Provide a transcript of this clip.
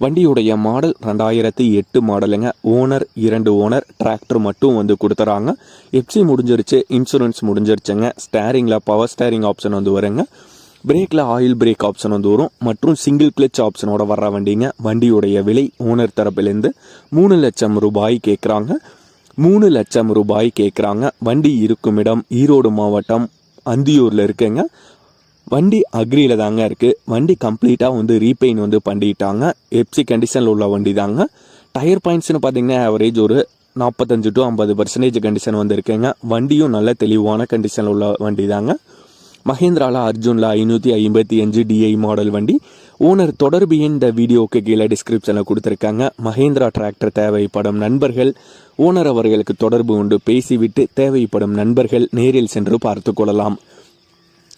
வண்டியுடைய மாடல் ரெண்டாயிரத்தி எட்டு மாடலுங்க ஓனர் இரண்டு ஓனர் டிராக்டர் மட்டும் வந்து கொடுத்துறாங்க. எப்சி முடிஞ்சிருச்சு இன்சூரன்ஸ் முடிஞ்சிருச்சுங்க. ஸ்டேரிங்கில் பவர் ஸ்டேரிங் ஆப்ஷன் வந்து வருங்க. பிரேக்கில் ஆயில் பிரேக் ஆப்ஷன் வந்து வரும். மற்றும் சிங்கிள் கிளச் ஆப்ஷனோட வர்ற வண்டிங்க. வண்டியுடைய விலை ஓனர் தரப்பிலேருந்து மூணு லட்சம் ரூபாய் கேட்குறாங்க. மூணு லட்சம் ரூபாய் கேட்குறாங்க. வண்டி இருக்கும் இடம் ஈரோடு மாவட்டம் அந்தியூரில் இருக்குங்க. வண்டி அக்ரியில் தாங்க இருக்குது வண்டி கம்ப்ளீட்டாக வந்து ரீபெயின் வந்து பண்ணிட்டாங்க. எப்சி கண்டிஷனில் உள்ள வண்டி தாங்க. டயர் பாயிண்ட்ஸ்னு பார்த்தீங்கன்னா ஆவரேஜ் ஒரு நாற்பத்தஞ்சு டு ஐம்பது பர்சன்டேஜ் கண்டிஷன் வந்து இருக்குங்க. வண்டியும் நல்ல தெளிவான கண்டிஷனில் உள்ள வண்டி தாங்க. மஹேந்திரால அர்ஜுனில் ஐநூற்றி ஐம்பத்தி அஞ்சு டிஐ மாடல் வண்டி. ஓனர் தொடர்பு எண் இந்த வீடியோக்கு கீழே டிஸ்கிரிப்ஷனில் கொடுத்துருக்காங்க. மஹேந்திரா டிராக்டர் தேவைப்படும் நண்பர்கள். ஓனர் அவர்களுக்கு தொடர்பு கொண்டு பேசிவிட்டு தேவைப்படும் நண்பர்கள் நேரில் சென்று பார்த்து கொள்ளலாம்.